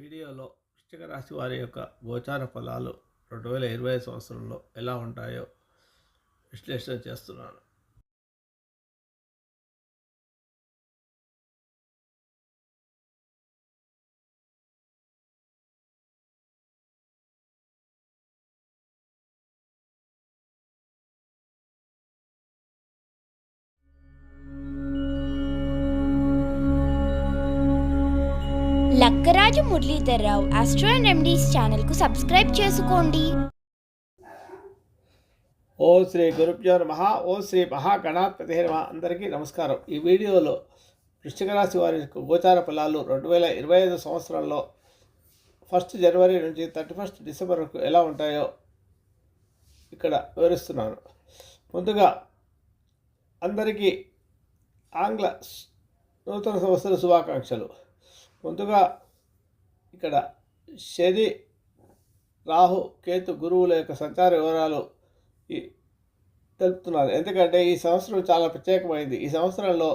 వీడియోలో వృశ్చిక రాశి వారి యొక్క గోచార ఫలాలు రెండు వేల ఇరవై సంవత్సరంలో ఎలా ఉంటాయో విశ్లేషణ చేస్తున్నాను. మురళీధర్రావు ఆస్ట్రో అండ్ రెమెడీస్ ఛానల్కు సబ్స్క్రైబ్ చేసుకోండి. ఓ శ్రీ గురుభ్యో నమ. ఓ శ్రీ మహాగణాధిపతి నమ. అందరికీ నమస్కారం. ఈ వీడియోలో వృశ్చిక రాశి వారి గోచార ఫలాలు రెండు వేల ఇరవై ఐదు సంవత్సరంలో ఫస్ట్ జనవరి నుంచి థర్టీ ఫస్ట్ డిసెంబర్ వరకు ఎలా ఉంటాయో ఇక్కడ వివరిస్తున్నాను. ముందుగా అందరికీ ఆంగ్ల నూతన సంవత్సర శుభాకాంక్షలు. ముందుగా ఇక్కడ శని రాహు కేతు గురువుల యొక్క సంచార వివరాలు ఈ తెలుపుతున్నారు. ఎందుకంటే ఈ సంవత్సరం చాలా ప్రత్యేకమైంది. ఈ సంవత్సరంలో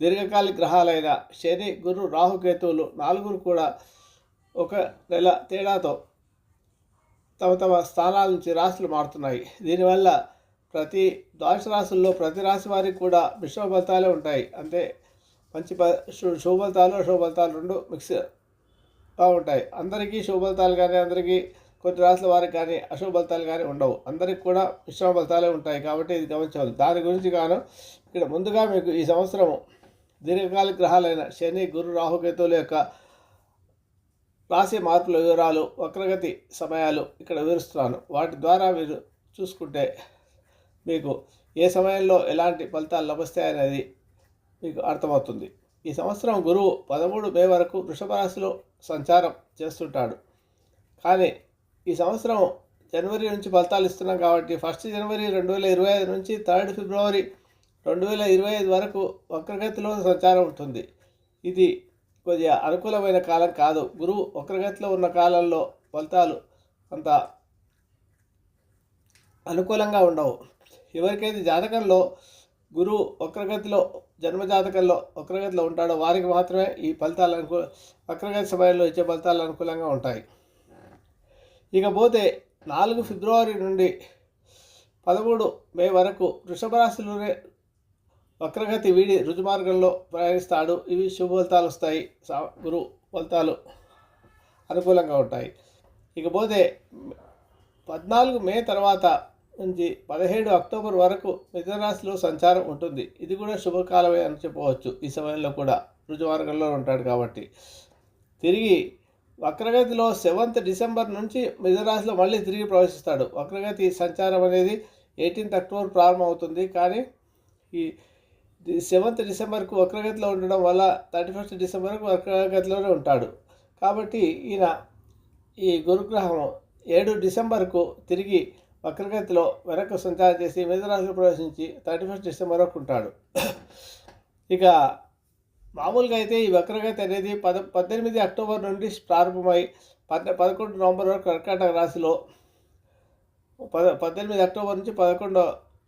దీర్ఘకాలిక గ్రహాలైన శని గురు రాహుకేతువులు నాలుగురు కూడా ఒక నెల తేడాతో తమ తమ స్థానాల నుంచి రాశులు మారుతున్నాయి. దీనివల్ల ప్రతి ద్వాదశ రాశుల్లో ప్రతి రాశి వారికి కూడా మిశ్రమ ఫలితాలే ఉంటాయి. అంటే మంచి ప శుభ ఫలితాలు అశుభ ఫలితాలు రెండు మిక్స్ ఉంటాయి. అందరికీ శుభఫలితాలు కానీ అందరికీ కొన్ని రాసుల వారికి కానీ అశుభ ఫలితాలు కానీ ఉండవు. అందరికి కూడా మిశ్రమ ఫలితాలే ఉంటాయి కాబట్టి ఇది గమనించాలి. దాని గురించి గాను ఇక్కడ ముందుగా మీకు ఈ సంవత్సరం దీర్ఘకాలిక గ్రహాలైన శని గురు రాహుకేతువుల యొక్క రాశి మార్పుల వివరాలు వక్రగతి సమయాలు ఇక్కడ వివరిస్తున్నాను. వాటి ద్వారా మీరు చూసుకుంటే మీకు ఏ సమయంలో ఎలాంటి ఫలితాలు లభిస్తాయనేది మీకు అర్థమవుతుంది. ఈ సంవత్సరం గురువు పదమూడు మే వరకు వృషభ రాశిలో సంచారం చేస్తుంటాడు. కానీ ఈ సంవత్సరం జనవరి నుంచి ఫలితాలు ఇస్తున్నాం కాబట్టి ఫస్ట్ జనవరి రెండు వేల ఇరవై ఐదు నుంచి థర్డ్ ఫిబ్రవరి రెండు వేల ఇరవై ఐదు వరకు వక్రగతిలో సంచారం ఉంటుంది. ఇది కొద్దిగా అనుకూలమైన కాలం కాదు. గురువు వక్రగతిలో ఉన్న కాలంలో ఫలితాలు అంత అనుకూలంగా ఉండవు. ఎవరికైతే జాతకంలో గురువు వక్రగతిలో జన్మజాతకంలో వక్రగతిలో ఉంటాడో వారికి మాత్రమే ఈ ఫలితాలు అనుకూ వక్రగతి సమయంలో ఇచ్చే ఫలితాలు అనుకూలంగా ఉంటాయి. ఇకపోతే నాలుగు ఫిబ్రవరి నుండి పదమూడు మే వరకు వృషభ రాశిలోనే వక్రగతి వీడి రుజుమార్గంలో ప్రయాణిస్తాడు. ఇవి శుభ ఫలితాలు వస్తాయి. సా- గురు ఫలితాలు అనుకూలంగా ఉంటాయి. ఇకపోతే పద్నాలుగు మే తర్వాత నుంచి పదిహేడు అక్టోబర్ వరకు మిథునరాశిలో సంచారం ఉంటుంది. ఇది కూడా శుభకాలమే అని చెప్పవచ్చు. ఈ సమయంలో కూడా రుజుమార్గంలో ఉంటాడు కాబట్టి. తిరిగి వక్రగతిలో సెవెంత్ డిసెంబర్ నుంచి మిథునరాశిలో మళ్ళీ తిరిగి ప్రవేశిస్తాడు. వక్రగతి సంచారం అనేది ఎయిటీన్త్ అక్టోబర్ ప్రారంభమవుతుంది. కానీ ఈ సెవెంత్ డిసెంబర్కు వక్రగతిలో ఉండడం వల్ల థర్టీ ఫస్ట్ డిసెంబర్కు వక్రగతిలోనే ఉంటాడు. కాబట్టి ఈయన ఈ గురుగ్రహం ఏడు డిసెంబర్కు తిరిగి వక్రగతిలో వెనక్కు సంచారం చేసి మిథునరాశిలో ప్రవేశించి థర్టీ ఫస్ట్ డిసెంబర్ వరకు ఉంటాడు. ఇక మామూలుగా అయితే ఈ వక్రగతి అనేది పద పద్దెనిమిది అక్టోబర్ నుండి ప్రారంభమై పద్ పదకొండు నవంబర్ వరకు కర్కాటక రాశిలో పద పద్దెనిమిది అక్టోబర్ నుంచి పదకొండు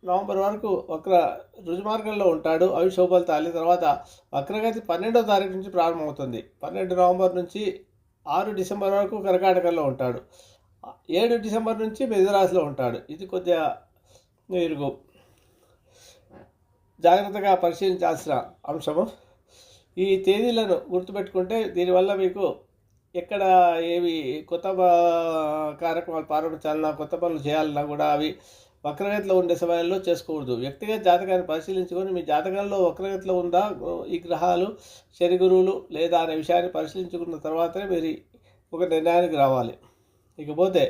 నవంబర్ వరకు వక్ర రుజుమార్గంలో ఉంటాడు. అవి శోభలతాలి తర్వాత వక్రగతి పన్నెండో తారీఖు నుంచి ప్రారంభమవుతుంది. పన్నెండు నవంబర్ నుంచి ఆరు డిసెంబర్ వరకు కర్కాటకంలో ఉంటాడు. ఏడు డిసెంబర్ నుంచి మిథునరాశిలో ఉంటాడు. ఇది కొద్దిగా మీరు జాగ్రత్తగా పరిశీలించాల్సిన అంశము. ఈ తేదీలను గుర్తుపెట్టుకుంటే దీనివల్ల మీకు ఎక్కడ ఏవి కొత్త కార్యక్రమాలు ప్రారంభించాలన్నా కొత్త పనులు చేయాలన్నా కూడా అవి వక్రగతిలో ఉండే సమయంలో చేసుకోకూడదు. వ్యక్తిగత జాతకాన్ని పరిశీలించుకొని మీ జాతకంలో వక్రగతిలో ఉందా ఈ గ్రహాలు శని గురువులు లేదా అనే విషయాన్ని పరిశీలించుకున్న తర్వాతనే మీరు ఒక నిర్ణయానికి రావాలి. ఇకపోతే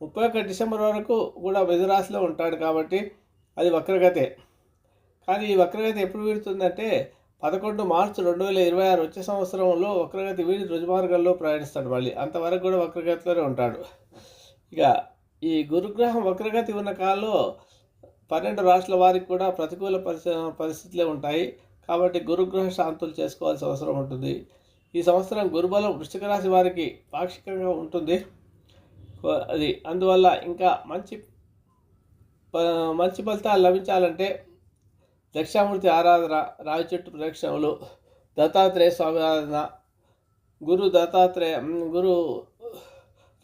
ముప్పై ఒక్క డిసెంబర్ వరకు కూడా మిధురాశిలో ఉంటాడు కాబట్టి అది వక్రగతే. కానీ ఈ వక్రగతి ఎప్పుడు వీడుతుందంటే పదకొండు మార్చి రెండు వేల ఇరవై ఆరు వచ్చే సంవత్సరంలో వక్రగతి వీడి రుజుమార్గంలో ప్రయాణిస్తాడు మళ్ళీ. అంతవరకు కూడా వక్రగతిలోనే ఉంటాడు. ఇక ఈ గురుగ్రహం వక్రగతి ఉన్న కాలంలో పన్నెండు రాష్ట్రాల వారికి కూడా ప్రతికూల పరిస్థి పరిస్థితులే ఉంటాయి. కాబట్టి గురుగ్రహ శాంతులు చేసుకోవాల్సిన అవసరం ఉంటుంది. ఈ సంవత్సరం గురుబలం వృశ్చిక రాశి వారికి పాక్షికంగా ఉంటుంది. అది అందువల్ల ఇంకా మంచి ప- మంచి ఫలితాలు లభించాలంటే దక్షిణామూర్తి ఆరాధన రావి చెట్టు ప్రదక్షిణములు దత్తాత్రేయ స్వామి ఆరాధన గురు దత్తాత్రేయ గురు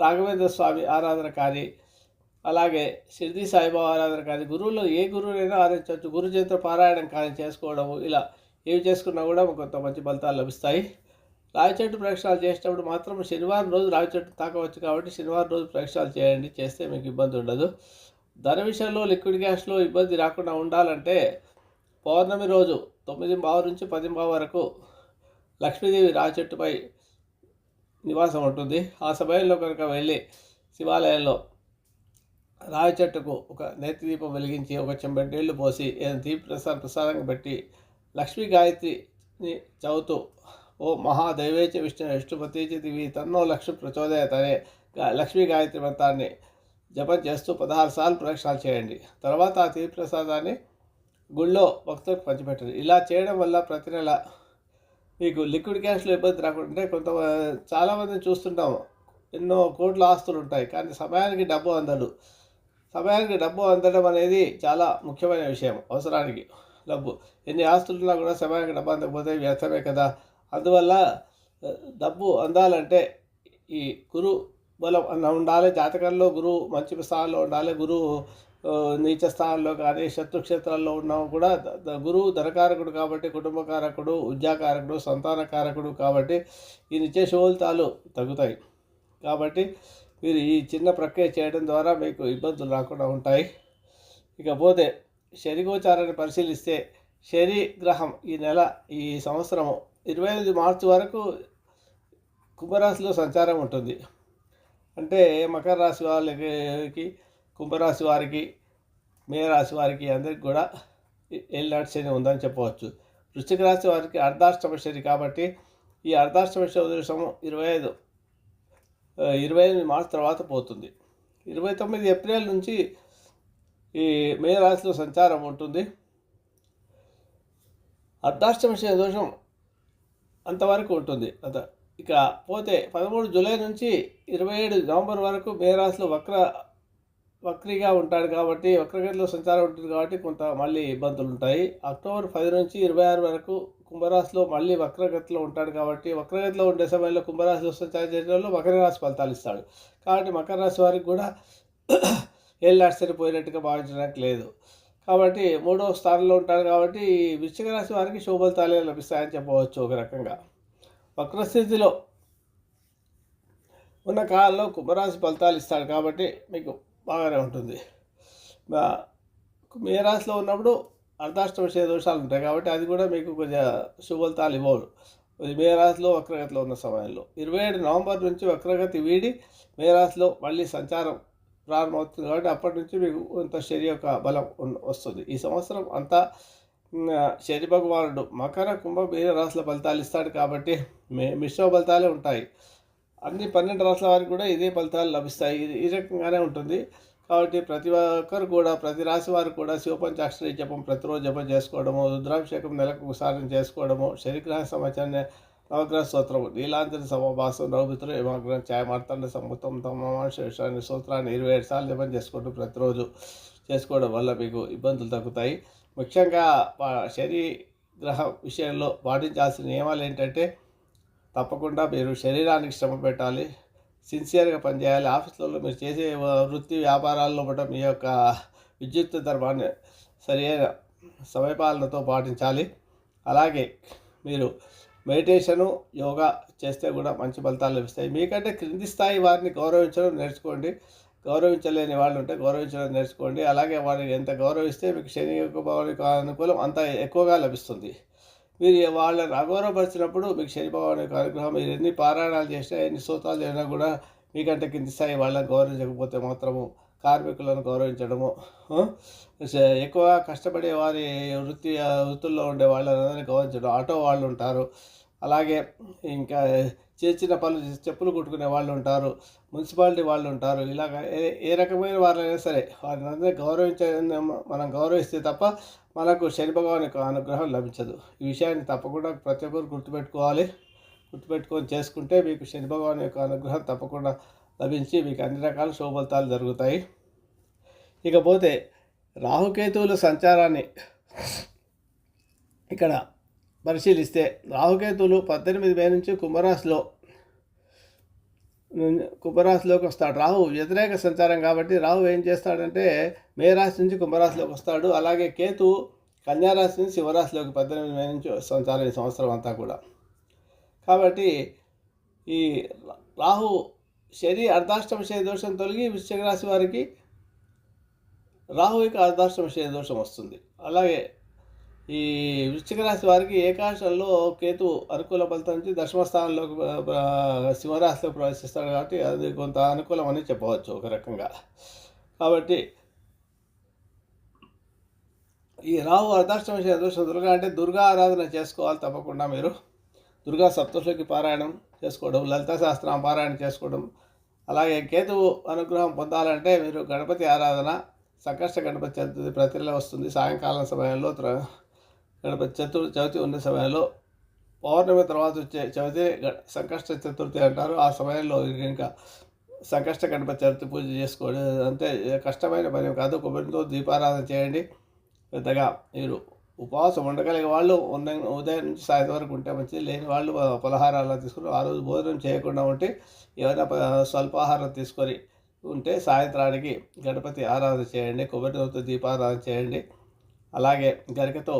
రాఘవేంద్ర స్వామి ఆరాధన కానీ అలాగే షిర్ది సాయిబాబా ఆరాధన కానీ గురువులో ఏ గురువునైనా ఆరాధించవచ్చు. గురు చరిత్ర పారాయణం కానీ చేసుకోవడము ఇలా ఏవి చేసుకున్నా కూడా కొంత మంచి ఫలితాలు లభిస్తాయి. రావి చెట్టు ప్రక్షాళన చేసేటప్పుడు మాత్రం శనివారం రోజు రావి చెట్టు తాకవచ్చు కాబట్టి శనివారం రోజు ప్రక్షాళన చేయండి. చేస్తే మీకు ఇబ్బంది ఉండదు. ధర విషయంలో లిక్విడ్ గ్యాస్లో ఇబ్బంది రాకుండా ఉండాలంటే పౌర్ణమి రోజు తొమ్మిది బావ నుంచి పది బావ వరకు లక్ష్మీదేవి రావి చెట్టుపై నివాసం ఉంటుంది. ఆ సమయంలో కనుక వెళ్ళి శివాలయంలో రావి చెట్టుకు ఒక నేతి దీపం వెలిగించి ఒక చెంబెడు నీళ్ళు పోసి ఏదైనా దీప ప్రసాదం ప్రసాదంగా పెట్టి లక్ష్మీ గాయత్రిని చదువుతూ ఓ మహాదైవేచ విష్ణు విష్ణుపతి దివి తన్నో లక్ష్మి ప్రచోదయతనే. లక్ష్మీ గాయత్రి మంత్రాన్ని జపం చేస్తూ పదహారు సార్లు ప్రదక్షిణాలు చేయండి. తర్వాత ఆ తీర్థ ప్రసాదాన్ని గుళ్ళో భక్తులకు పంచిపెట్టండి. ఇలా చేయడం వల్ల ప్రతి నెల మీకు లిక్విడ్ క్యాష్లో ఇబ్బంది రాకుండా కొంత చాలామందిని చూస్తుంటాము ఎన్నో కోట్ల ఆస్తులు ఉంటాయి. కానీ సమయానికి డబ్బు అందడు సమయానికి డబ్బు అందడం అనేది చాలా ముఖ్యమైన విషయం. అవసరానికి డబ్బు. ఎన్ని ఆస్తులు ఉన్నా కూడా సమయానికి డబ్బు అందకపోతే వ్యర్థమే కదా. అందువల్ల డబ్బు అందాలంటే ఈ గురు బలం అన్న ఉండాలి జాతకంలో గురువు మంచి స్థానంలో ఉండాలి గురువు నీచ స్థానంలో కానీ శత్రుక్షేత్రాల్లో ఉన్నా కూడా గురువు ధనకారకుడు కాబట్టి కుటుంబకారకుడు ఉద్యాకారకుడు సంతానకారకుడు కాబట్టి ఈ నిత్య తగ్గుతాయి. కాబట్టి మీరు ఈ చిన్న ప్రక్రియ చేయడం ద్వారా మీకు ఇబ్బందులు రాకుండా ఉంటాయి. ఇకపోతే శనిగోచారాన్ని పరిశీలిస్తే శని గ్రహం ఈ నెల ఈ సంవత్సరము ఇరవై ఎనిమిది మార్చి వరకు కుంభరాశిలో సంచారం ఉంటుంది. అంటే మకర రాశి వాళ్ళకి కుంభరాశి వారికి మేరాశి వారికి అందరికి కూడా ఏళ్ళనాటి శని ఉందని చెప్పవచ్చు. వృశ్చిక రాశి వారికి అర్ధాష్టమ శని కాబట్టి ఈ అర్ధాష్టమ శని ఇరవై ఐదు ఇరవై ఎనిమిది మార్చి తర్వాత పోతుంది. ఇరవై తొమ్మిది ఏప్రిల్ నుంచి ఈ మే రాశిలో సంచారం ఉంటుంది. అర్ధాష్టమ శని దోషం అంతవరకు ఉంటుంది. అత ఇక పోతే పదమూడు జూలై నుంచి ఇరవై ఏడు నవంబర్ వరకు మే వక్ర వక్రీగా ఉంటాడు కాబట్టి వక్రగతిలో సంచారం ఉంటుంది కాబట్టి కొంత మళ్ళీ ఇబ్బందులు ఉంటాయి. అక్టోబర్ పది నుంచి ఇరవై ఆరు వరకు కుంభరాశిలో మళ్ళీ వక్రగతిలో ఉంటాడు కాబట్టి వక్రగతిలో ఉండే సమయంలో కుంభరాశిలో సంచారం చేయడంలో మకర రాశి ఫలితాలు ఇస్తాడు. కాబట్టి మకర రాశి వారికి కూడా ఏళ్ళు సరిపోయినట్టుగా భావించడానికి లేదు. కాబట్టి మూడవ స్థానంలో ఉంటాడు కాబట్టి ఈ వృశ్చిక రాశి వారికి శుభఫలితాలే లభిస్తాయని చెప్పవచ్చు ఒక రకంగా. వక్రస్థితిలో ఉన్న కాలంలో కుంభరాశి ఫలితాలు ఇస్తాడు కాబట్టి మీకు బాగానే ఉంటుంది. మా- మే రాశిలో ఉన్నప్పుడు అర్ధాష్టమ విషయ దోషాలు ఉంటాయి కాబట్టి అది కూడా మీకు కొంచెం శుభలతాలు ఇవ్వవు. ఇది మే రాశిలో వక్రగతిలో ఉన్న సమయంలో. ఇరవై ఏడు నవంబర్ నుంచి వక్రగతి వీడి మే రాశిలో మళ్ళీ సంచారం ప్రారంభమవుతుంది కాబట్టి అప్పటి నుంచి మీకు కొంత శని యొక్క బలం వస్తుంది. ఈ సంవత్సరం అంతా శని భగవానుడు మకర కుంభ మీన రాశుల ఫలితాలు ఇస్తాడు కాబట్టి మే మిశ్రమ ఫలితాలే ఉంటాయి. అన్ని పన్నెండు రాష్ట్రాల వారికి కూడా ఇదే ఫలితాలు లభిస్తాయి. ఇది ఈ రకంగానే ఉంటుంది. కాబట్టి ప్రతి ఒక్కరు కూడా ప్రతి రాశి వారు కూడా శివపంచాక్షరి జపం ప్రతిరోజు జపం చేసుకోవడము రుద్రాభిషేకం నెలకు ఒకసారి చేసుకోవడము శనిగ్రహ సమాచారాన్ని నవగ్రహ స్తోత్రము. నీలాంజన సమభాసం నవమిత్రులు ఏమాగ్రహం ఛాయమార్తండ సముతం శేషాన్ని స్తోత్రాన్ని ఇరవై ఏడు సార్లు జపం చేసుకుంటూ ప్రతిరోజు చేసుకోవడం వల్ల మీకు ఇబ్బందులు తగ్గుతాయి. ముఖ్యంగా శరీగ్రహ విషయంలో పాటించాల్సిన నియమాలు ఏంటంటే తప్పకుండా మీరు శరీరానికి శ్రమ పెట్టాలి. సిన్సియర్గా పనిచేయాలి. ఆఫీసులలో మీరు చేసే వృత్తి వ్యాపారాల్లో కూడా మీ యొక్క విద్యుత్ ధర్మాన్ని సరైన సమయపాలనతో పాటించాలి. అలాగే మీరు మెడిటేషను యోగా చేస్తే కూడా మంచి ఫలితాలు లభిస్తాయి. మీకంటే క్రింది స్థాయి వారిని గౌరవించడం నేర్చుకోండి. గౌరవించలేని వాళ్ళు ఉంటే గౌరవించడం నేర్చుకోండి. అలాగే వారిని ఎంత గౌరవిస్తే మీకు శని యొక్క అనుకూలం అంత ఎక్కువగా లభిస్తుంది. మీరు వాళ్ళని అగౌరవపరిచినప్పుడు మీకు శని భగవాన్ యొక్క అనుగ్రహం మీరు ఎన్ని పారాయణాలు చేసినా ఎన్ని సూత్రాలు చేసినా కూడా మీకంటే కింది స్థాయి వాళ్ళని గౌరవించకపోతే మాత్రము కార్మికులను గౌరవించడము ఎక్కువ ఎక్కువగా కష్టపడే వారి వృత్తి వృత్తుల్లో ఉండే వాళ్ళని గౌరవించడం. ఆటో వాళ్ళు ఉంటారు. అలాగే ఇంకా చిన్న చిన్న పనులు చెప్పులు కుట్టుకునే వాళ్ళు ఉంటారు. మున్సిపాలిటీ వాళ్ళు ఉంటారు. ఇలాగ ఏ ఏ రకమైన వాళ్ళైనా సరే వారిని అందరినీ గౌరవించే మనం గౌరవిస్తే తప్ప మనకు శని భగవాన్ యొక్క అనుగ్రహం లభించదు. ఈ విషయాన్ని తప్పకుండా ప్రతి ఒక్కరు గుర్తుపెట్టుకోవాలి. గుర్తుపెట్టుకొని చేసుకుంటే మీకు శని భగవాన్ యొక్క అనుగ్రహం తప్పకుండా లభించి మీకు అన్ని రకాల శుభఫలితాలు జరుగుతాయి. ఇకపోతే రాహుకేతువుల సంచారాన్ని ఇక్కడ పరిశీలిస్తే రాహుకేతువులు పద్దెనిమిది మే నుంచి కుంభరాశిలో కుంభరాశిలోకి వస్తాడు. రాహు వ్యతిరేక సంచారం కాబట్టి రాహు ఏం చేస్తాడంటే మే రాశి నుంచి కుంభరాశిలోకి వస్తాడు. అలాగే కేతు కన్యారాశి నుంచి శివరాశిలోకి పద్దెనిమిది మే నుంచి సంచారం ఈ సంవత్సరం అంతా కూడా. కాబట్టి ఈ రాహు శని అర్ధాష్టమ శని దోషం తొలగి వృశ్చిక రాశి వారికి రాహువుకి అర్ధాష్టమ శని దోషం వస్తుంది. అలాగే ఈ వృశ్చిక రాశి వారికి ఏకాశంలో కేతు అనుకూల ఫలితం నుంచి దశమ స్థానంలోకి సింహరాశిలో ప్రవేశిస్తాడు కాబట్టి అది కొంత అనుకూలం అని చెప్పవచ్చు ఒక రకంగా. కాబట్టి ఈ రాహు అర్ధాష్టమ శని దోషం దుర్గా అంటే దుర్గా ఆరాధన చేసుకోవాలి తప్పకుండా మీరు. దుర్గా సప్తశులకి పారాయణం చేసుకోవడం లలిత శాస్త్రం పారాయణ చేసుకోవడం అలాగే కేతువు అనుగ్రహం పొందాలంటే మీరు గణపతి ఆరాధన సంకష్ట గణపతి చతుర్థి ప్రతి నెల వస్తుంది. సాయంకాలం సమయంలో గణపతి చతుర్థి చవితి ఉన్న సమయంలో పౌర్ణమి తర్వాత వచ్చే చవితి సంకష్ట చతుర్థి అంటారు. ఆ సమయంలో ఇంకా సంకష్ట గణపతి చతుర్థి పూజ చేసుకోండి. అంతే కష్టమైన పని కాదు. కొబ్బరితో దీపారాధన చేయండి. పెద్దగా మీరు ఉపవాసం ఉండగలిగే వాళ్ళు ఉన్న ఉదయం నుంచి సాయంత్రం వరకు ఉంటే మంచిది. లేని వాళ్ళు పలహారాలు తీసుకుని ఆ రోజు భోజనం చేయకుండా ఉంటే ఏమైనా స్వల్పాహారం తీసుకొని ఉంటే సాయంత్రానికి గణపతి ఆరాధన చేయండి కొబ్బరితో దీపారాధన చేయండి. అలాగే గరికతో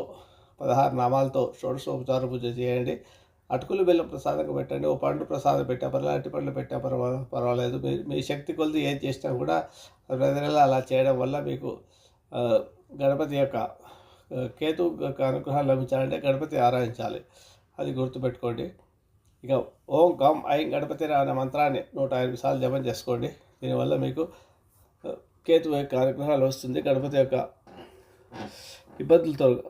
పదహారు నామాలతో షోడశోపచార పూజ చేయండి. అటుకులు బెల్లం ప్రసాదంగా పెట్టండి. ఓ పండు ప్రసాదం పెట్టా పర్వాలేదు అరటి పండ్లు పెట్టా పర్వా పర్వాలేదు. మీ మీ శక్తి కొలది ఏం చేసినా కూడా ప్రతి నెల అలా చేయడం వల్ల మీకు గణపతి యొక్క కేతు యొక్క లభించాలంటే గణపతి ఆరాధించాలి. అది గుర్తుపెట్టుకోండి. ఇక ఓం గం ఐం గణపతి అనే మంత్రాన్ని నూట ఎనిమిది సార్లు జపం చేసుకోండి. దీనివల్ల మీకు కేతువు కేతు యొక్క అనుగ్రహాలు వస్తుంది. గణపతి యొక్క ఇబ్బందులు తొలగ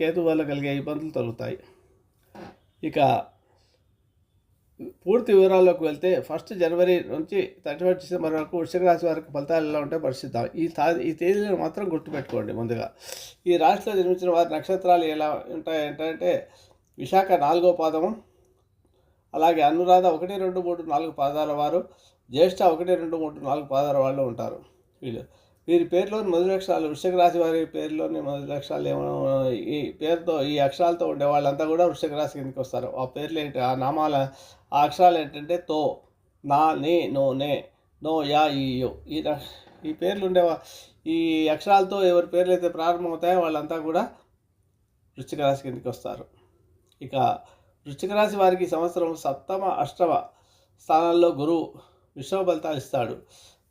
కేతు వల్ల కలిగే ఇబ్బందులు తొలగుతాయి. ఇక పూర్తి వివరాల్లోకి వెళ్తే ఫస్ట్ జనవరి నుంచి థర్టీ ఫస్ట్ డిసెంబర్ వరకు వృషిక రాశి వరకు ఫలితాలు ఎలా ఉంటే పరిశీలిద్దాం. ఈ ఈ తేదీలను మాత్రం గుర్తుపెట్టుకోండి ముందుగా. ఈ రాశిలో జన్మించిన వారి నక్షత్రాలు ఎలా ఉంటాయి ఏంటంటే విశాఖ నాలుగో పాదము అలాగే అనురాధ ఒకటి రెండు మూడు నాలుగు పాదాల వారు జ్యేష్ఠ ఒకటి రెండు మూడు నాలుగు పదహారు వాళ్ళు ఉంటారు. వీళ్ళు. వీరి పేరులోని మొదటి అక్షరాలు వృషిక రాశి వారి పేరులోని మొదటి అక్షరాలు ఏమో ఈ పేరుతో ఈ అక్షరాలతో ఉండే వాళ్ళంతా కూడా వృషిక రాశి కిందకి వస్తారు. ఆ పేర్లు ఏంటి? ఆ నామాల ఆ అక్షరాలు ఏంటంటే తో నా నే నో నే నో యా ఈ యో. ఈ ఈ పేర్లు ఉండేవా? ఈ అక్షరాలతో ఎవరి పేర్లు అయితే ప్రారంభమవుతాయో వాళ్ళంతా కూడా వృశ్చిక రాశి కిందకి వస్తారు. ఇక వృశ్చిక రాశి వారికి ఈ సంవత్సరం సప్తమ అష్టమ స్థానాల్లో గురువు విశ్వ ఫలితాలు ఇస్తాడు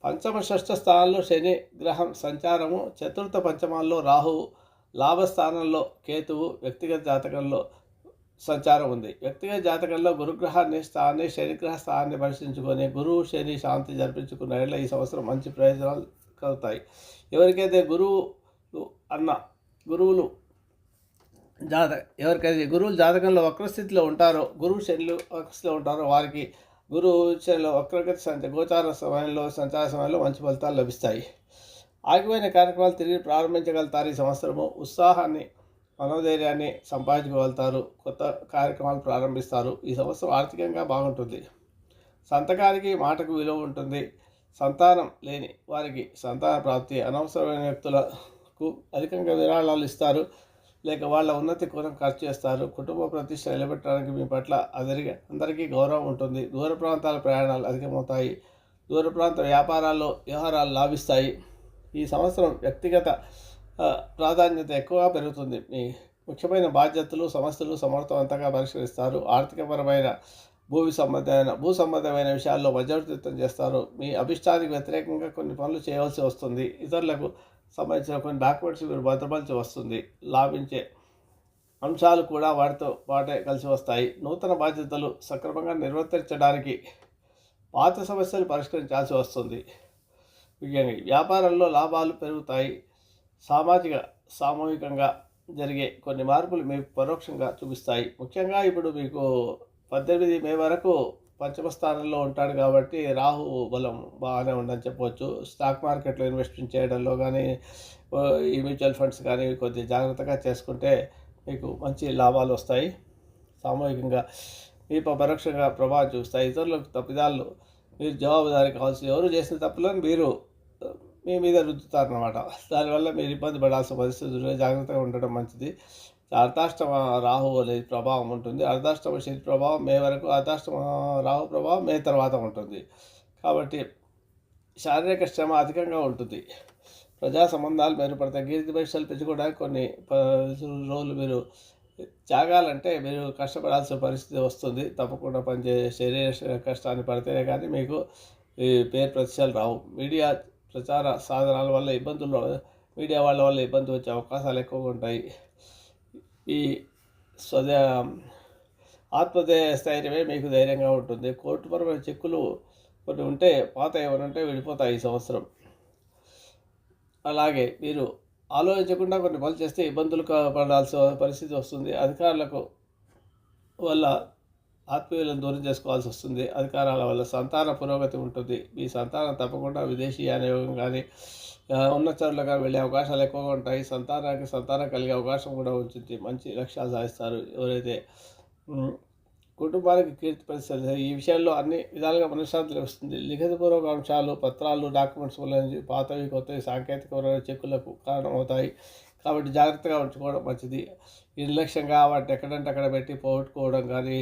పంచమ షష్ఠ స్థానంలో శని గ్రహం సంచారము. చతుర్థ పంచమాల్లో రాహువు లాభస్థానంలో కేతువు వ్యక్తిగత జాతకంలో సంచారం ఉంది. వ్యక్తిగత జాతకంలో గురుగ్రహాన్ని స్థానాన్ని శనిగ్రహ స్థానాన్ని పరిశీలించుకొని గురువు శని శాంతి జరిపించుకున్న ఈ సంవత్సరం మంచి ప్రయోజనాలు కలుగుతాయి. ఎవరికైతే గురువు అన్న గురువులు జాతక ఎవరికైతే గురువులు జాతకంలో వక్రస్థితిలో ఉంటారో గురువు శనిలు వక్రస్థితిలో ఉంటారో వారికి గురువు శనిలో వక్రగతి సంచ గోచార సమయంలో సంచార సమయంలో మంచి ఫలితాలు లభిస్తాయి. ఆగిపోయిన కార్యక్రమాలు తిరిగి ప్రారంభించగలుగుతారు ఈ సంవత్సరము ఉత్సాహాన్ని మనోధైర్యాన్ని సంపాదించగలుగుతారు కొత్త కార్యక్రమాలు ప్రారంభిస్తారు. ఈ సంవత్సరం ఆర్థికంగా బాగుంటుంది. సంతకానికి మాటకు విలువ ఉంటుంది. సంతానం లేని వారికి సంతాన ప్రాప్తి అనవసరమైన వ్యక్తులకు అధికంగా విరాళాలు ఇస్తారు. లేక వాళ్ళ ఉన్నతి కోసం ఖర్చు చేస్తారు. కుటుంబ ప్రతిష్ట నిలబెట్టడానికి మీ పట్ల అందరికీ అందరికీ గౌరవం ఉంటుంది. దూర ప్రాంతాల ప్రయాణాలు అధికమవుతాయి. దూర ప్రాంత వ్యాపారాల్లో వ్యవహారాలు లాభిస్తాయి. ఈ సంవత్సరం వ్యక్తిగత ప్రాధాన్యత ఎక్కువగా పెరుగుతుంది. మీ ముఖ్యమైన బాధ్యతలు సమస్యలు సమర్థవంతంగా పరిష్కరిస్తారు. ఆర్థికపరమైన భూమి సంబంధమైన భూ సంబంధమైన విషయాల్లో మధ్యవర్తిత్వం చేస్తారు. మీ అభిష్టానికి వ్యతిరేకంగా కొన్ని పనులు చేయవలసి వస్తుంది. ఇతరులకు సంబంధించిన కొన్ని డాక్యుమెంట్స్ మీరు భద్రపరిచి వస్తుంది. లాభించే అంశాలు కూడా వాటితో వాటే కలిసి వస్తాయి. నూతన బాధ్యతలు సక్రమంగా నిర్వర్తించడానికి పాత సమస్యలు పరిష్కరించాల్సి వస్తుంది. ముఖ్యంగా వ్యాపారంలో లాభాలు పెరుగుతాయి. సామాజిక సామూహికంగా జరిగే కొన్ని మార్పులు మీకు పరోక్షంగా చూపిస్తాయి. ముఖ్యంగా ఇప్పుడు మీకు పద్దెనిమిది మే వరకు పంచమ స్థానంలో ఉంటాడు కాబట్టి రాహు బలం బాగానే ఉందని చెప్పవచ్చు. స్టాక్ మార్కెట్లో ఇన్వెస్ట్మెంట్ చేయడంలో కానీ ఈ మ్యూచువల్ ఫండ్స్ కానీ కొద్దిగా జాగ్రత్తగా చేసుకుంటే మీకు మంచి లాభాలు వస్తాయి. సామూహికంగా మీపై పరోక్షంగా ప్రభావం చూస్తాయి ఇతరులకు తప్పిదాలు మీరు జవాబుదారి కావాల్సి ఎవరు చేసిన తప్పులను మీరు మీ మీద రుద్దుతారనమాట దానివల్ల మీరు ఇబ్బంది పడాల్సిన పరిస్థితుల్లో జాగ్రత్తగా ఉండడం మంచిది. అర్ధాష్టమ రాహు అనేది ప్రభావం ఉంటుంది. అర్ధాష్టమ శని ప్రభావం మే వరకు అర్ధాష్టమ రాహు ప్రభావం మే తర్వాత ఉంటుంది. కాబట్టి శారీరక శ్రమ అధికంగా ఉంటుంది. ప్రజా సంబంధాలు మెరుగుపడతాయి. కీర్తి పరీక్షలు పెంచుకోవడానికి కొన్ని ప- రోజులు మీరు త్యాగాలంటే మీరు కష్టపడాల్సిన పరిస్థితి వస్తుంది. తప్పకుండా పనిచేసే శరీర కష్టాన్ని పడితేనే కానీ మీకు ఈ పేరు ప్రతిష్టలు రావు. మీడియా ప్రచార సాధనాల వల్ల ఇబ్బందులు మీడియా వాళ్ళ వల్ల ఇబ్బంది వచ్చే అవకాశాలు ఎక్కువగా ఉంటాయి. ఈ స్వద ఆత్మధైర్యమే మీకు ధైర్యంగా ఉంటుంది. కోర్టుపరమైన చెక్కులు కొన్ని ఉంటే పాత ఏమనంటే విడిపోతాయి ఈ సంవత్సరం. అలాగే మీరు ఆలోచించకుండా కొన్ని పనులు చేస్తే ఇబ్బందులు పడాల్సిన పరిస్థితి వస్తుంది. అధికారులకు వల్ల ఆత్మీయులను దూరం చేసుకోవాల్సి వస్తుంది. అధికారాల వల్ల సంతాన పురోగతి ఉంటుంది. మీ సంతానం తప్పకుండా విదేశీ యానయోగం కానీ ఆ, ఉన్నతరులుగా వెళ్ళే అవకాశాలు ఎక్కువగా ఉంటాయి. సంతానానికి సంతానం కలిగే అవకాశం కూడా ఉంటుంది. మంచి లక్ష్యాలు సాధిస్తారు ఎవరైతే. కుటుంబానికి కీర్తి పరిస్థితి ఈ విషయాల్లో అన్ని విధాలుగా మనశ్శాంతి లభిస్తుంది. లిఖితపూర్వక అంశాలు పత్రాలు డాక్యుమెంట్స్ వల్ల పాతవి కొత్తవి సాంకేతికమైన చెక్కులకు కారణమవుతాయి. కాబట్టి జాగ్రత్తగా ఉంచుకోవడం మంచిది. నిర్లక్ష్యంగా వాటిని ఎక్కడంటే అక్కడ పెట్టి పోగొట్టుకోవడం కానీ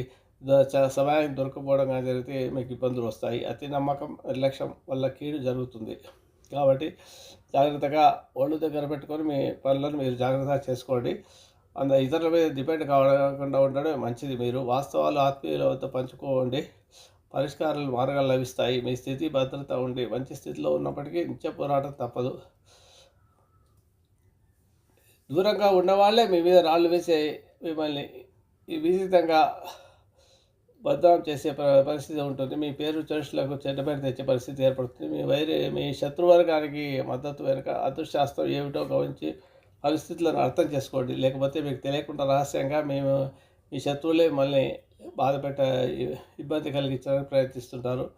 సమయానికి దొరకపోవడం కానీ జరిగితే మీకు ఇబ్బందులు వస్తాయి. అతి నమ్మకం నిర్లక్ష్యం వల్ల కీడు జరుగుతుంది. కాబట్టి జాగ్రత్తగా ఒళ్ళు దగ్గర పెట్టుకొని మీ పనులను మీరు జాగ్రత్తగా చేసుకోండి. అంద ఇతరుల మీద డిపెండ్ కాకుండా ఉండడం మంచిది. మీరు వాస్తవాలు ఆత్మీయుల వద్ద పంచుకోండి. పరిష్కారాలు మార్గాలు లభిస్తాయి. మీ స్థితి భద్రత ఉండి మంచి స్థితిలో ఉన్నప్పటికీ నిత్య పోరాటం తప్పదు. దూరంగా ఉన్నవాళ్ళే మీ మీద రాళ్ళు వేసే మిమ్మల్ని ఈ విజితంగా బద్నాం చేసే ప- పరిస్థితి ఉంటుంది. మీ పేరు చరుషులకు చెడ్డపేరు తెచ్చే పరిస్థితి ఏర్పడుతుంది. మీ వైరి మీ శత్రువర్గానికి మద్దతు వెనుక అదృశ్శాస్త్రం ఏమిటో గమనించి పరిస్థితులను అర్థం చేసుకోండి. లేకపోతే మీకు తెలియకుండా రహస్యంగా మేము మీ శత్రువులే మిమ్మల్ని బాధ పెట్ట ఇబ్బంది కలిగించడానికి ప్రయత్నిస్తుంటారు.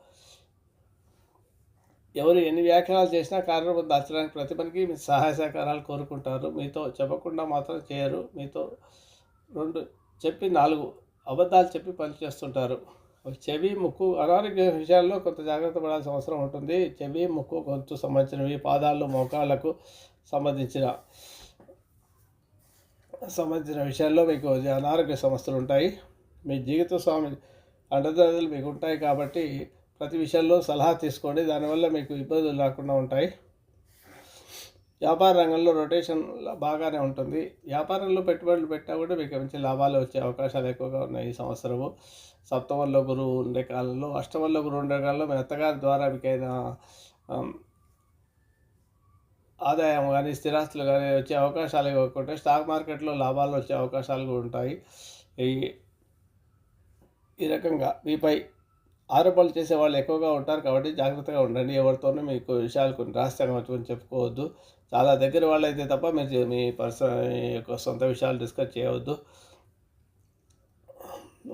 ఎవరు ఎన్ని వ్యాఖ్యానాలు చేసినా కార్యక్రమం దాచడానికి ప్రతి పనికి మీ సహాయ సహకారాలు కోరుకుంటారు. మీతో చెప్పకుండా మాత్రం చేయరు. మీతో రెండు చెప్పి నాలుగు అబద్ధాలు చెప్పి పని చేస్తుంటారు. చెవి ముక్కు అనారోగ్య విషయాల్లో కొంత జాగ్రత్త పడాల్సిన అవసరం ఉంటుంది. చెవి ముక్కు గొంతు సంబంధించినవి పాదాలు మోకాళ్ళకు సంబంధించిన సంబంధించిన విషయాల్లో మీకు అనారోగ్య సమస్యలు ఉంటాయి. మీ జీవిత స్వామి అండదండలు మీకు ఉంటాయి కాబట్టి ప్రతి విషయంలో సలహా తీసుకోండి. దానివల్ల మీకు ఇబ్బందులు రాకుండా ఉంటాయి. వ్యాపార రంగంలో రొటేషన్ బాగానే ఉంటుంది. వ్యాపారంలో పెట్టుబడులు పెట్టినా కూడా మీకు మంచి లాభాలు వచ్చే అవకాశాలు ఎక్కువగా ఉన్నాయి ఈ సంవత్సరము. సప్తమంలో గురువు ఉండే కాలంలో అష్టమంలో గురువు ఉండే కాలంలో మీ అత్తగారి ద్వారా మీకైనా ఆదాయం కానీ స్థిరాస్తులు కానీ వచ్చే అవకాశాలు ఇవ్వకుంటే స్టాక్ మార్కెట్లో లాభాలు వచ్చే అవకాశాలు కూడా ఉంటాయి. ఈ ఈ రకంగా మీపై ఆరోపణలు చేసే వాళ్ళు ఎక్కువగా ఉంటారు కాబట్టి జాగ్రత్తగా ఉండండి. ఎవరితోనూ మీకు విషయాలు కొన్ని రహస్యంగా వచ్చుకొని చెప్పుకోవద్దు. చాలా దగ్గర వాళ్ళు అయితే తప్ప మీరు మీ పర్సనల్ యొక్క సొంత విషయాలు డిస్కస్ చేయవద్దు.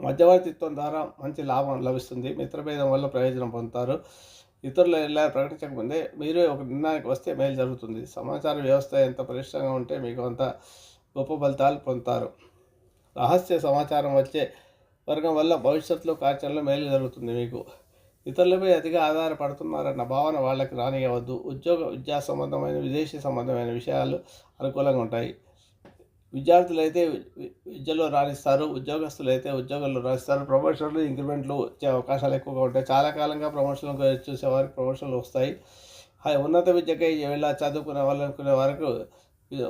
మధ్యవర్తిత్వం ద్వారా మంచి లాభం లభిస్తుంది. మిత్రభేదం వల్ల ప్రయోజనం పొందుతారు. ఇతరులు ఎలా ప్రకటించకముందే మీరే ఒక నిర్ణయానికి వస్తే మేలు జరుగుతుంది. సమాచార వ్యవస్థ ఎంత పరిష్టంగా ఉంటే మీకు అంత గొప్ప ఫలితాలు పొందుతారు. రహస్య సమాచారం వచ్చే వర్గం వల్ల భవిష్యత్తులో కార్యాచరణలో మేలు జరుగుతుంది మీకు. ఇతరులపై అతిగా ఆధారపడుతున్నారన్న భావన వాళ్ళకి రానియవద్దు. ఉద్యోగ విద్యా సంబంధమైన విదేశీ సంబంధమైన విషయాలు అనుకూలంగా ఉంటాయి. విద్యార్థులు అయితే విద్యలో రాణిస్తారు. ఉద్యోగస్తులు అయితే ఉద్యోగాల్లో రాణిస్తారు. ప్రమోషన్లు ఇంక్రిమెంట్లు వచ్చే అవకాశాలు ఎక్కువగా ఉంటాయి. చాలా కాలంగా ప్రమోషన్లు చూసే వారికి ప్రమోషన్లు వస్తాయి. హై ఉన్నత విద్యకై వెళ్ళా చదువుకునే వాళ్ళు అనుకునే వరకు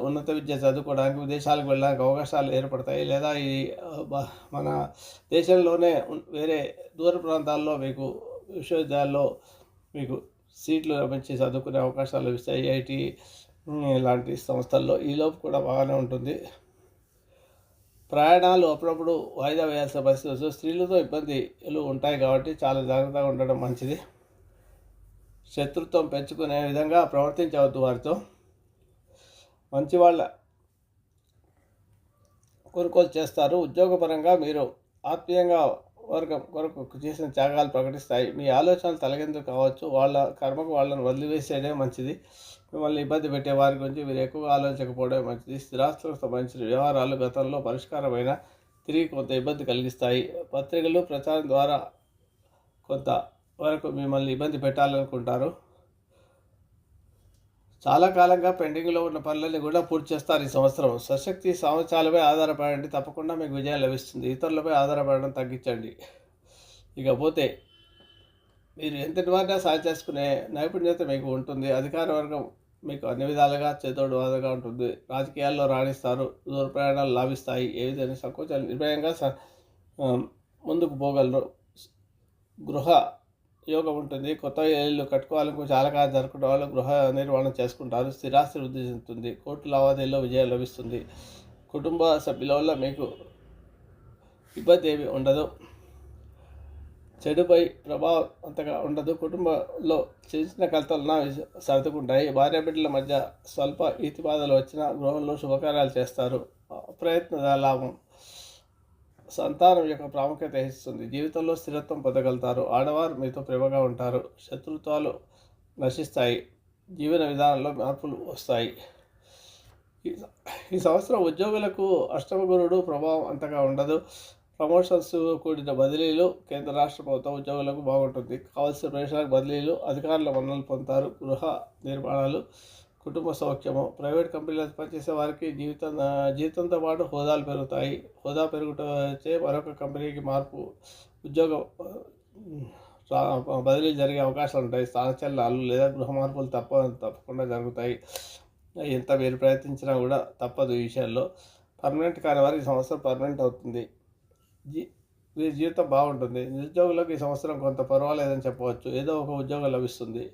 ఉన్నత విద్య చదువుకోవడానికి విదేశాలకు వెళ్ళడానికి అవకాశాలు ఏర్పడతాయి. లేదా ఈ మన దేశంలోనే వేరే దూర ప్రాంతాల్లో మీకు విశ్వవిద్యాలయాల్లో మీకు సీట్లు లభించి చదువుకునే అవకాశాలు లభిస్తాయి. ఐఐటి ఇలాంటి సంస్థల్లో ఈలోపు కూడా బాగానే ఉంటుంది. ప్రయాణాలు అప్పుడప్పుడు వాయిదా వేయాల్సిన పరిస్థితి స్త్రీలతో ఇబ్బందిలు ఉంటాయి కాబట్టి చాలా జాగ్రత్తగా ఉండడం మంచిది. శత్రుత్వం పెంచుకునే విధంగా ప్రవర్తించవద్దు వారితో. మంచి వాళ్ళ కొనుగోలు చేస్తారు. ఉద్యోగపరంగా మీరు ఆత్మీయంగా వర్గం కొరకు చేసిన త్యాగాలు ప్రకటిస్తాయి. మీ ఆలోచనలు తలగిందుకు కావచ్చు? వాళ్ళ కర్మకు వాళ్ళని వదిలివేసేదే మంచిది. మిమ్మల్ని ఇబ్బంది పెట్టే వారి గురించి మీరు ఎక్కువగా ఆలోచించకపోవడమే మంచిది. స్థిరాస్తులకు సంబంధించిన వ్యవహారాలు గతంలో పరిష్కారమైన తిరిగి కొంత ఇబ్బంది కలిగిస్తాయి. పత్రికలు ప్రచారం ద్వారా కొంత వరకు మిమ్మల్ని ఇబ్బంది పెట్టాలనుకుంటారు. చాలా కాలంగా పెండింగ్లో ఉన్న పనులన్నీ కూడా పూర్తి చేస్తారు ఈ సంవత్సరం. సశక్తి సంవత్సరాలపై ఆధారపడండి. తప్పకుండా మీకు విజయం లభిస్తుంది. ఇతరులపై ఆధారపడడం తగ్గించండి. ఇకపోతే మీరు ఎంతటి వారినా సాయం చేసుకునే నైపుణ్యత మీకు ఉంటుంది. అధికార వర్గం మీకు అన్ని విధాలుగా చేతోడు వాదగా ఉంటుంది. రాజకీయాల్లో రాణిస్తారు. దూర ప్రయాణాలు లాభిస్తాయి. ఏ విధంగా సంకోచాలు నిర్భయంగా స- ముందుకు పోగలరు. గృహ యోగం ఉంటుంది. కొత్త ఇల్లు కట్టుకోవాలని చాలా కాలం జరుపుకునే వాళ్ళు గృహ నిర్వహణ చేసుకుంటారు. స్థిరాస్తి వృద్ధి చెందుతుంది. కోర్టు లావాదేవీలో విజయం లభిస్తుంది. కుటుంబ సభ్యుల వల్ల మీకు ఇబ్బంది ఏమి ఉండదు. చెడుపై ప్రభావం అంతగా ఉండదు. కుటుంబంలో చిన్న చిన్న సర్దుకుంటాయి. భార్య బిడ్డల మధ్య స్వల్ప ఈతి బాధలు వచ్చినా గృహంలో శుభకార్యాలు చేస్తారు. ప్రయత్న లాభం సంతానం యొక్క ప్రాముఖ్యత ఇస్తుంది జీవితంలో స్థిరత్వం పొందగలుగుతారు. ఆడవారు మీతో ప్రేమగా ఉంటారు. శత్రుత్వాలు నశిస్తాయి. జీవన విధానంలో మార్పులు వస్తాయి. ఈ సంవత్సరం ఉద్యోగులకు అష్టమగురుడు ప్రభావం అంతగా ఉండదు. ప్రమోషన్స్ కూడిన బదిలీలు కేంద్ర రాష్ట్ర ప్రభుత్వ ఉద్యోగులకు బాగుంటుంది. కావాల్సిన ప్రవేశాలకు బదిలీలు అధికారుల వనరులు పొందుతారు. గృహ నిర్మాణాలు కుటుంబ సౌఖ్యము ప్రైవేట్ కంపెనీలో పనిచేసే వారికి జీవితం జీవితంతో పాటు హోదాలు పెరుగుతాయి. హోదా పెరుగుటే మరొక కంపెనీకి మార్పు ఉద్యోగం బదిలీ జరిగే అవకాశాలు ఉంటాయి. స్థానచలనాలు లేదా గృహ మార్పులు తప్ప తప్పకుండా జరుగుతాయి. ఎంత మీరు ప్రయత్నించినా కూడా తప్పదు ఈ విషయాల్లో పర్మనెంట్ కాని వారికి ఈ సంవత్సరం పర్మనెంట్ అవుతుంది. జీ వీరి జీవితం బాగుంటుంది. నిరుద్యోగులకు ఈ సంవత్సరం కొంత పర్వాలేదని చెప్పవచ్చు. ఏదో ఒక ఉద్యోగం లభిస్తుంది.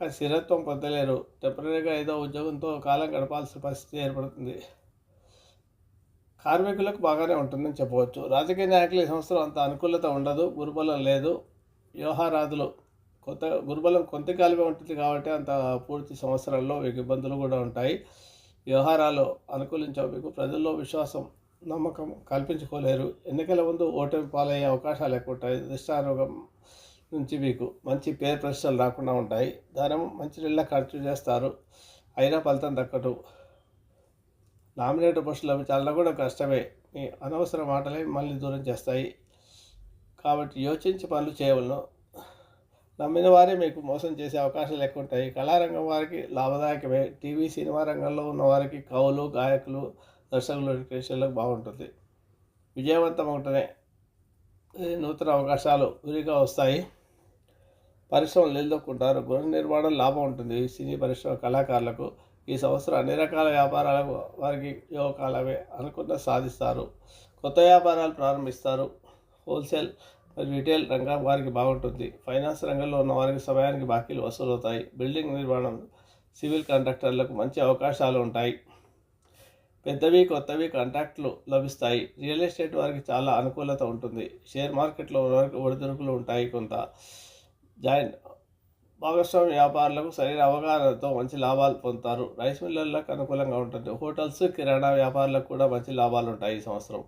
కానీ స్థిరత్వం పొందలేరు. టెంపరీగా ఏదో ఉద్యోగంతో కాలం గడపాల్సిన పరిస్థితి ఏర్పడుతుంది. కార్మికులకు బాగానే ఉంటుందని చెప్పవచ్చు. రాజకీయ నాయకులు ఈ సంవత్సరం అంత అనుకూలత ఉండదు గురుబలం లేదు. వ్యవహారాదులు కొత్త గురుబలం కొంతకాలమే ఉంటుంది కాబట్టి అంత పూర్తి సంవత్సరాల్లో మీకు ఇబ్బందులు కూడా ఉంటాయి. వ్యవహారాలు అనుకూలించవు మీకు. ప్రజల్లో విశ్వాసం నమ్మకం కల్పించుకోలేరు. ఎన్నికల ముందు ఓటమి పాలయ్యే అవకాశాలు ఎక్కువ ఉంటాయి. దిష్టారోగం నుంచి మీకు మంచి పేరు ప్రశ్నలు రాకుండా ఉంటాయి. ధనం మంచి నీళ్ళ ఖర్చు చేస్తారు. అయినా ఫలితం దక్కదు. నామినేట్ పోస్టులు చాలా కూడా కష్టమే. మీ అనవసర మాటలే మళ్ళీ దూరం చేస్తాయి. కాబట్టి యోచించి పనులు చేయవలను. నమ్మిన వారే మీకు మోసం చేసే అవకాశాలు ఎక్కువ ఉంటాయి. కళారంగం వారికి లాభదాయకమే. టీవీ సినిమా రంగంలో ఉన్న వారికి కవులు గాయకులు దర్శకులు క్రియేషన్లకు బాగుంటుంది. విజయవంతం ఒకటనే నూతన అవకాశాలు విరిగా వస్తాయి. పరిశ్రమలు నిలదొక్కుంటారు. గృహ నిర్మాణం లాభం ఉంటుంది. సినీ పరిశ్రమ కళాకారులకు ఈ సంవత్సరం అన్ని రకాల వ్యాపారాలకు వారికి యువకాలమే అనుకున్న సాధిస్తారు. కొత్త వ్యాపారాలు ప్రారంభిస్తారు. హోల్సేల్ మరియు రిటైల్ రంగం వారికి బాగుంటుంది. ఫైనాన్స్ రంగంలో ఉన్న వారికి సమయానికి బాకీలు వసూలవుతాయి. బిల్డింగ్ నిర్మాణం సివిల్ కాంట్రాక్టర్లకు మంచి అవకాశాలు ఉంటాయి. పెద్దవి కొత్తవి కాంట్రాక్టులు లభిస్తాయి. రియల్ ఎస్టేట్ వారికి చాలా అనుకూలత ఉంటుంది. షేర్ మార్కెట్లో వారికి ఒడిదుడుకులు ఉంటాయి కొంత. జాయిన్. భాగస్వామి వ్యాపారులకు సరైన అవగాహనతో మంచి లాభాలు పొందుతారు. రైస్ మిల్లర్లకు అనుకూలంగా ఉంటుంది. హోటల్స్ కిరాణా వ్యాపారులకు కూడా మంచి లాభాలు ఉంటాయి ఈ సంవత్సరం.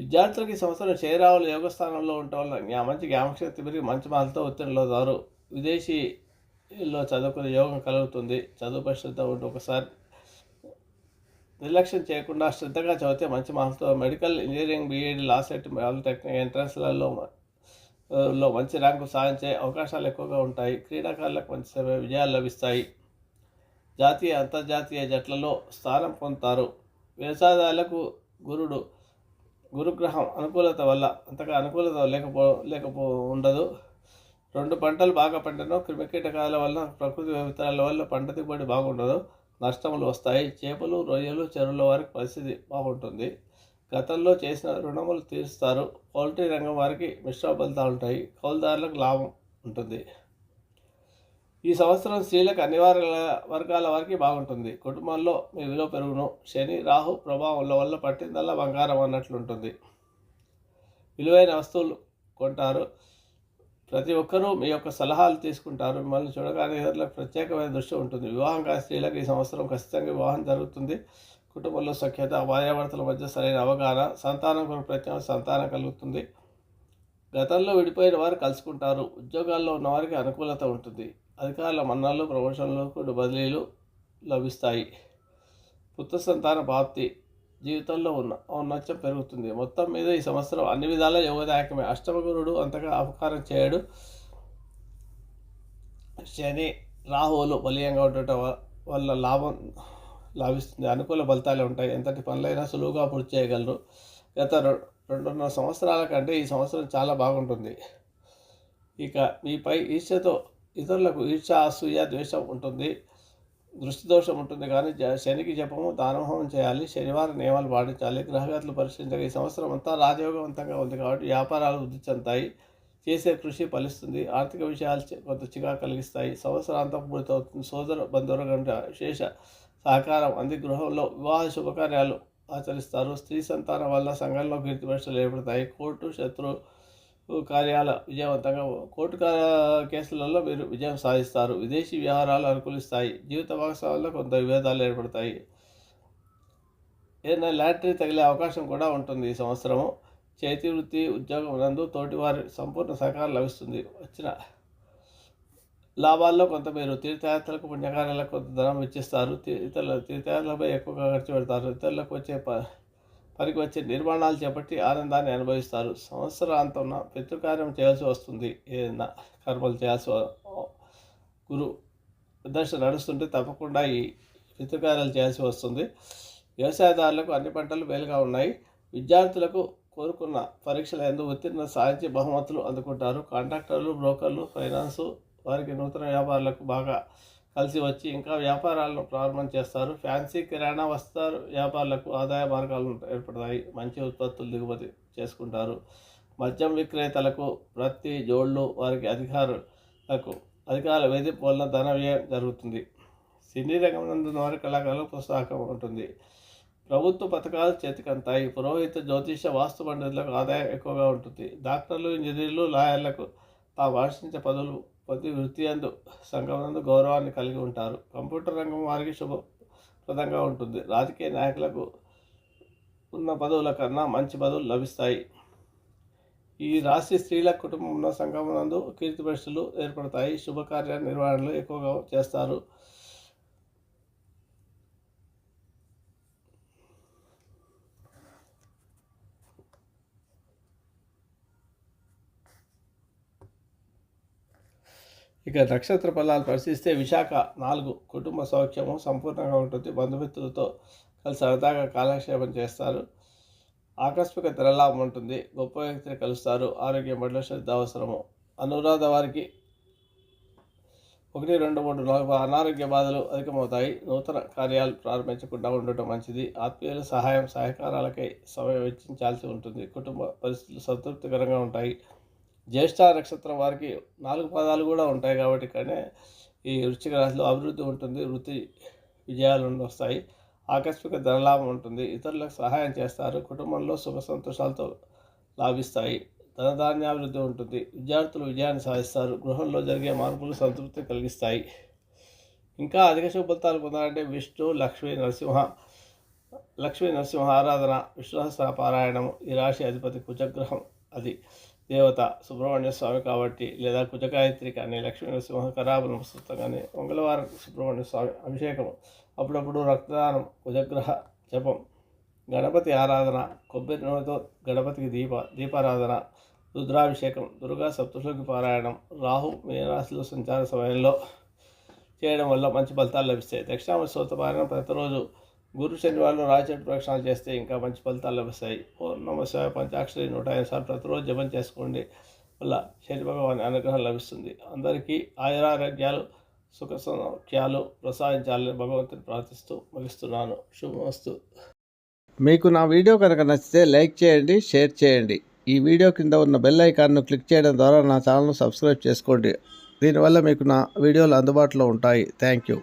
విద్యార్థులకు ఈ సంవత్సరం చేరావులు యోగ స్థానంలో ఉండటం వల్ల మంచి జ్ఞాపకశక్తి పెరిగి మంచి మార్కులతో ఉత్తీర్ణులవుతారు. విదేశీలో చదువుకునే యోగం కలుగుతుంది. చదువుపై శ్రద్ధ ఉంటే ఒకసారి నిర్లక్ష్యం చేయకుండా శ్రద్ధగా చదివితే మంచి మార్కులతో medical engineering B Ed law CET polytechnic ఎంట్రన్స్లలో లో మంచి ర్యాంకు సాధించే అవకాశాలు ఎక్కువగా ఉంటాయి. క్రీడాకారులకు మంచి సమయ విజయాలు లభిస్తాయి. జాతీయ అంతర్జాతీయ జట్లలో స్థానం పొందుతారు. వ్యవసాయదారులకు గురుడు గురుగ్రహం అనుకూలత వల్ల అంతగా అనుకూలత లేకపో లేకపో ఉండదు. రెండు పంటలు బాగా పండినో క్రిమికీటకాల వల్ల ప్రకృతి విత్తనాల వల్ల పంట దిగుబడి బాగుండదు. నష్టములు వస్తాయి. చేపలు రొయ్యలు చెరువుల వారికి పరిస్థితి బాగుంటుంది. గతంలో చేసిన రుణములు తీరుస్తారు. పౌల్ట్రీ రంగం వారికి మిశ్రమ ఫలితాలు ఉంటాయి. కౌలుదారులకు లాభం ఉంటుంది. ఈ సంవత్సరం స్త్రీలకు అన్ని వర్గాల వర్గాల వారికి బాగుంటుంది. కుటుంబంలో మీ విలువ పెరుగును. శని రాహు ప్రభావంలో వల్ల పట్టిందల్లా బంగారం అన్నట్లుంటుంది. విలువైన వస్తువులు కొంటారు. ప్రతి ఒక్కరూ మీ యొక్క సలహాలు తీసుకుంటారు. మిమ్మల్ని చూడగానే ఇతరులకు ప్రత్యేకమైన దృష్టి ఉంటుంది. వివాహం కాని స్త్రీలకు ఈ సంవత్సరం ఖచ్చితంగా వివాహం జరుగుతుంది. కుటుంబంలో సఖ్యత భార్యాభర్తల మధ్య సరైన అవగాహన సంతానం కొరకు ప్రత్యేక సంతానం కలుగుతుంది. గతంలో విడిపోయిన వారు కలుసుకుంటారు. ఉద్యోగాల్లో ఉన్నవారికి అనుకూలత ఉంటుంది. అధికారుల మన్నాలు ప్రమోషన్లు కూడా బదిలీలు లభిస్తాయి. పుత్ర సంతాన ప్రాప్తి జీవితంలో ఉన్న ఔన్నత్యం పెరుగుతుంది. మొత్తం మీద ఈ సంవత్సరం అన్ని విధాల యోగదాయకమే. అష్టమగురుడు అంతగా అపకారం చేయడు. శని రాహువులు బలీయంగా ఉండటం వల్ల లాభం లాభిస్తుంది అనుకూల ఫలితాలే ఉంటాయి. ఎంతటి పనులైనా సులువుగా పూర్తి చేయగలరు. గత రెండున్నర సంవత్సరాల కంటే ఈ సంవత్సరం చాలా బాగుంటుంది. ఇక మీపై ఈర్ష్యతో ఇతరులకు ఈర్ష అసూయ ద్వేషం ఉంటుంది. దృష్టి దోషం ఉంటుంది. కానీ జ- శనికి జపము దానహోమం చేయాలి. శనివారం నియమాలు పాటించాలి. గ్రహగతులు పరిశీలించగా ఈ సంవత్సరం అంతా రాజయోగవంతంగా ఉంది కాబట్టి వ్యాపారాలు వృద్ధి చెందుతాయి. చేసే కృషి ఫలిస్తుంది. ఆర్థిక విషయాలు కొంత చికా కలిగిస్తాయి. సంవత్సరాంతం పూర్తవుతుంది. సోదర బంధువుల కంటే విశేష సహకారం అంది. గృహంలో వివాహ శుభకార్యాలు ఆచరిస్తారు. స్త్రీ సంతానం వల్ల సంఘంలో కీర్తి ప్రశ్నలు ఏర్పడతాయి. కోర్టు శత్రు కార్యాల విజయవంతంగా కోర్టు కేసులలో మీరు విజయం సాధిస్తారు. విదేశీ వ్యవహారాలు అనుకూలిస్తాయి. జీవిత భాగస్వాముల్లో కొంత విభేదాలు ఏర్పడతాయి. ఏదైనా లాటరీ తగిలే అవకాశం కూడా ఉంటుంది. ఈ సంవత్సరము చేతి వృత్తి ఉద్యోగం నందు తోటివారి సంపూర్ణ సహకారం లభిస్తుంది. వచ్చిన లాభాల్లో కొంత మీరు తీర్థయాత్రలకు పుణ్యకార్యాలకు కొంత ధనం వెచ్చిస్తారు. ఇతరుల తీర్థయాత్రలపై ఎక్కువగా ఖర్చు పెడతారు. ఇతరులకు వచ్చే ప పనికి వచ్చే నిర్మాణాలు చేపట్టి ఆనందాన్ని అనుభవిస్తారు. సంవత్సరాంతం పితృకార్యం చేయాల్సి వస్తుంది. ఏదైనా కర్మలు చేయాల్సి గురు దర్శ నడుస్తుంటే తప్పకుండా ఈ పితృకార్యాలు చేయాల్సి వస్తుంది. వ్యవసాయదారులకు అన్ని పంటలు మేలుగా ఉన్నాయి. విద్యార్థులకు కోరుకున్న పరీక్షల ఎందు ఉత్తీర్ణ సాధించి బహుమతులు అందుకుంటారు. కాంట్రాక్టర్లు బ్రోకర్లు ఫైనాన్సు వారికి నూతన వ్యాపారాలకు బాగా కలిసి వచ్చి ఇంకా వ్యాపారాలను ప్రారంభం చేస్తారు. ఫ్యాన్సీ కిరాణా వస్తారు వ్యాపారులకు ఆదాయ మార్గాలు ఏర్పడతాయి. మంచి ఉత్పత్తులు దిగుమతి చేసుకుంటారు. మద్యం విక్రేతలకు ప్రతి జోళ్ళు వారికి అధికారులకు అధికారుల వేధింపు వలన ధన వ్యయం జరుగుతుంది. సినీ రంగం నందు వారి కళాకారులకు ప్రోత్సాహం ఉంటుంది. ప్రభుత్వ పథకాలు చేతికంతాయి. పురోహిత జ్యోతిష వాస్తు పండితులకు ఆదాయం ఎక్కువగా ఉంటుంది. డాక్టర్లు ఇంజనీర్లు లాయర్లకు తాము ఆశించే పదవులు ప్రతి వృత్తి అందు సంఘమందు గౌరవాన్ని కలిగి ఉంటారు. కంప్యూటర్ రంగం వారికి శుభప్రదంగా ఉంటుంది. రాజకీయ నాయకులకు ఉన్న పదవుల కన్నా మంచి పదవులు లభిస్తాయి. ఈ రాశి స్త్రీల కుటుంబంలో సంఘమునందు కీర్తి ప్రశ్నలు ఏర్పడతాయి. శుభకార్య నిర్వహణలు ఎక్కువగా చేస్తారు. ఇక నక్షత్ర ఫలాలు పరిశీలిస్తే విశాఖ నాలుగు కుటుంబ సౌఖ్యము సంపూర్ణంగా ఉంటుంది. బంధుమిత్రులతో కలిసి సరదాగా కాలక్షేపం చేస్తారు. ఆకస్మిక ధరలాభం ఉంటుంది. గొప్ప వ్యక్తిని కలుస్తారు. ఆరోగ్యం పట్ల శ్రద్ధ అవసరము. అనురాధ వారికి ఒకటి రెండు మూడు నాలుగు అనారోగ్య బాధలు అధికమవుతాయి. నూతన కార్యాలు ప్రారంభించకుండా ఉండటం మంచిది. ఆత్మీయుల సహాయం సహకారాలకై సమయం వెచ్చించాల్సి ఉంటుంది. కుటుంబ పరిస్థితులు సంతృప్తికరంగా ఉంటాయి. జ్యేష్ఠ నక్షత్రం వారికి నాలుగు పదాలు కూడా ఉంటాయి కాబట్టి కానీ ఈ వృశ్చిక రాశిలో అభివృద్ధి ఉంటుంది వృత్తి విజయాలు వస్తాయి ఆకస్మిక ధనలాభం ఉంటుంది ఇతరులకు సహాయం చేస్తారు కుటుంబంలో సుఖ సంతోషాలతో లాభిస్తాయి ధనధాన్యాభివృద్ధి ఉంటుంది విద్యార్థులు విజయాన్ని సాధిస్తారు గృహంలో జరిగే మార్పులు సంతృప్తి కలిగిస్తాయి. ఇంకా అధిక శుభతాలు పొందాలంటే విష్ణు లక్ష్మీ నరసింహ లక్ష్మీ నరసింహ ఆరాధన విశ్వాస పారాయణం ఈ రాశి అధిపతి కుజగ్రహం అది దేవత సుబ్రహ్మణ్య స్వామి కాబట్టి లేదా కుజగాయత్రి కానీ లక్ష్మీ నరసింహ కరాబలం పుస్తకం కానీ మంగళవారం సుబ్రహ్మణ్య స్వామి అభిషేకం అప్పుడప్పుడు రక్తదానం కుజగ్రహ జపం గణపతి ఆరాధన కొబ్బరి నూనెతో గణపతికి దీప దీపారాధన రుద్రాభిషేకం దుర్గా సప్తశులకి పారాయణం రాహు మీనరాశిలో సంచార సమయంలో చేయడం వల్ల మంచి ఫలితాలు లభిస్తాయి. దక్షిణామ స్తోత్ర పారాయణం ప్రతిరోజు గురు శనివారం రాజచెట్టు ప్రక్షాళన చేస్తే ఇంకా మంచి ఫలితాలు లభిస్తాయి. ఓం నమ శివాయ పంచాక్షరి నూట ఐదు సార్లు ప్రతిరోజు జపం చేసుకోండి. వల్ల శని భగవాని అనుగ్రహం లభిస్తుంది. అందరికీ ఆయురారోగ్యాలు సుఖ సౌఖ్యాలు ప్రసాదించాలని భగవంతుని ప్రార్థిస్తూ ముగిస్తున్నాను. శుభమస్తు. మీకు నా వీడియో కనుక నచ్చితే లైక్ చేయండి షేర్ చేయండి. ఈ వీడియో కింద ఉన్న బెల్ ఐకాన్ను క్లిక్ చేయడం ద్వారా నా ఛానల్ను సబ్స్క్రైబ్ చేసుకోండి. దీనివల్ల మీకు నా వీడియోలు అందుబాటులో ఉంటాయి. Thank you.